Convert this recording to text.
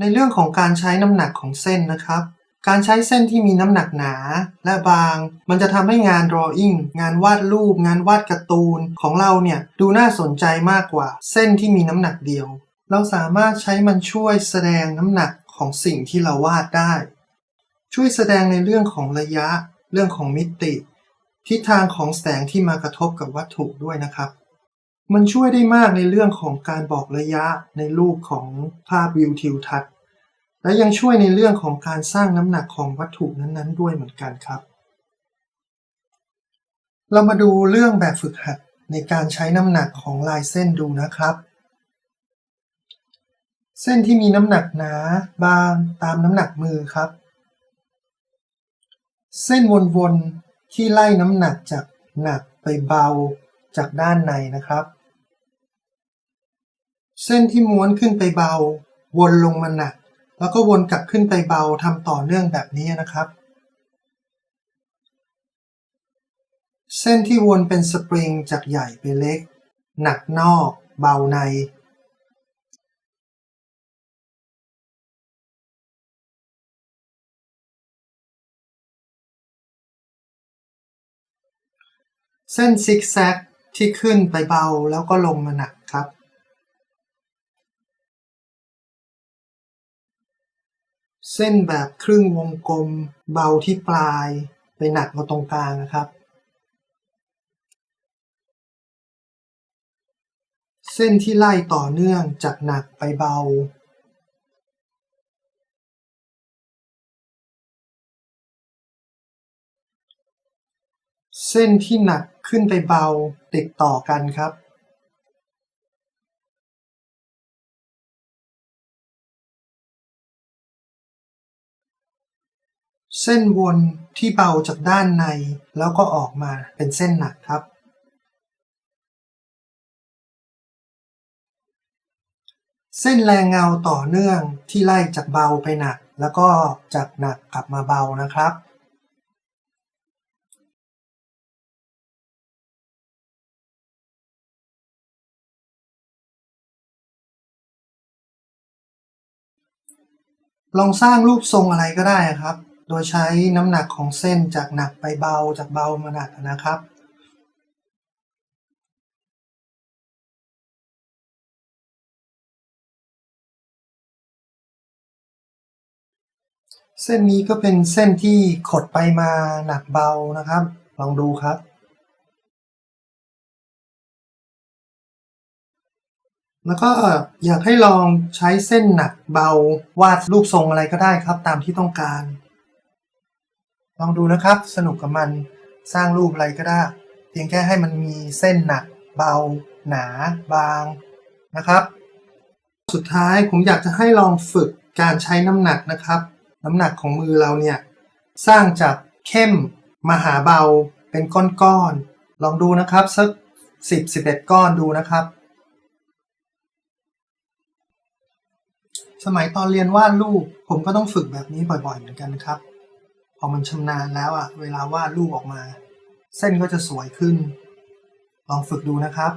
ในเรื่องของการใช้น้ำหนักของเส้นนะครับ การใช้เส้นที่มีน้ำหนักหนาและบาง มันจะทำให้งาน drawing งานวาดรูป งานวาดการ์ตูนของเราเนี่ยดูน่าสนใจมากกว่า เส้นที่มีน้ำหนักเดียว เราสามารถใช้มันช่วยแสดงน้ำหนักของสิ่งที่เราวาดได้ ช่วยแสดงในเรื่องของระยะ เรื่องของมิติ ทิศทางของแสงที่มากระทบกับวัตถุด้วยนะครับ มันช่วยได้มากในเรื่องของการบอกระยะในรูปของภาพวิวทิวทัศน์ และยังช่วยในเรื่องของการสร้างน้ำหนักของวัตถุนั้นๆ ด้วยเหมือนกันครับ เรามาดูเรื่องแบบฝึกหัดในการใช้น้ำหนักของลายเส้นดูนะครับ เส้นที่มีน้ำหนักหนา บางตามน้ำหนักมือครับ เส้นวนๆที่ไล่น้ำหนักจากหนักไปเบาจากด้านในนะครับ เส้นที่ม้วนขึ้นไปเบา วนลงมาหนัก แล้วก็วนกลับขึ้นไปเบาทำต่อเนื่องแบบนี้นะครับ เส้นที่วนเป็นสปริงจากใหญ่ไปเล็ก หนักนอก เบาในเส้นซิกแซกที่ขึ้นไปเบาแล้วก็ลงมาหนัก เส้นแบบครึ่งวงกลม เบาที่ปลาย ไปหนักมาตรงกลางนะครับ เส้นที่ไล่ต่อเนื่องจากหนักไปเบา เส้นที่หนักขึ้นไปเบาติดต่อกันครับ เส้นวนที่เบาจากด้านใน แล้วก็ออกมาเป็นเส้นหนักครับ เส้นแรงเงาต่อเนื่องที่ไล่จากเบาไปหนัก แล้วก็จากหนักกลับมาเบานะครับลองสร้างรูปทรงอะไรก็ได้ครับ โดยใช้น้ำหนักของเส้นจากหนักไปเบาจากเบามาหนักนะครับ เส้นนี้ก็เป็นเส้นที่ขดไปมาหนักเบานะครับ ลองดูครับ แล้วก็อยากให้ลองใช้เส้นหนักเบาวาดรูปทรงอะไรก็ได้ครับตามที่ต้องการ ลองดูนะครับ สนุกกับมันสร้างรูปอะไรก็ได้ เพียงแค่ให้มันมีเส้นหนัก เบา หนา บางนะครับ สุดท้ายผมอยากจะให้ลองฝึกการใช้น้ำหนักนะครับ น้ำหนักของมือเราเนี่ยสร้างจากเข้มมาหาเบาเป็นก้อนๆลองดูนะครับสักสิบสิบเอ็ดก้อนดูนะครับ สมัยตอนเรียนวาดรูปผมก็ต้องฝึกแบบนี้บ่อยๆเหมือนกันครับ พอมันชำนาญแล้วอะเวลาวาดรูปออกมา เส้นก็จะสวยขึ้น ลองฝึกดูนะครับ